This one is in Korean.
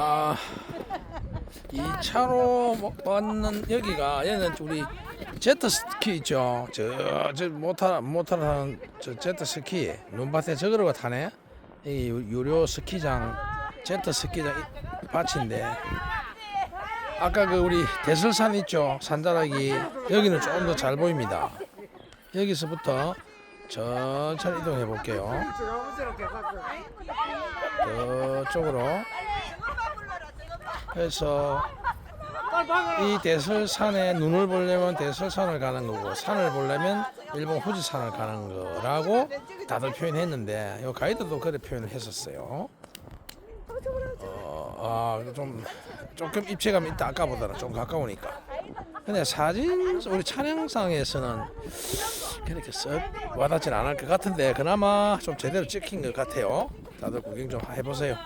아, 이 차로 뭐 왔는 여기가 얘는 우리 제트스키 있죠. 저, 저 모타 모타라는 저 제트스키 눈밭에 저거로 타네. 이 유- 유료 스키장 제트스키장 이- 밭인데 아까 그 우리 대설산 있죠. 산자락이 여기는 조금 더 잘 보입니다. 여기서부터 천천히 이동해 볼게요. 저쪽으로 그래서 이 대설산에 눈을 보려면 대설산을 가는 거고 산을 보려면 일본 후지산을 가는 거라고 다들 표현했는데 요 가이드도 그렇게 표현을 했었어요. 어, 아, 좀 조금 입체감 있다 아까보다는 좀 가까우니까. 근데 사진 우리 촬영상에서는 그렇게 썩 와닿진 않을 것 같은데 그나마 좀 제대로 찍힌 것 같아요. 다들 구경 좀 해보세요.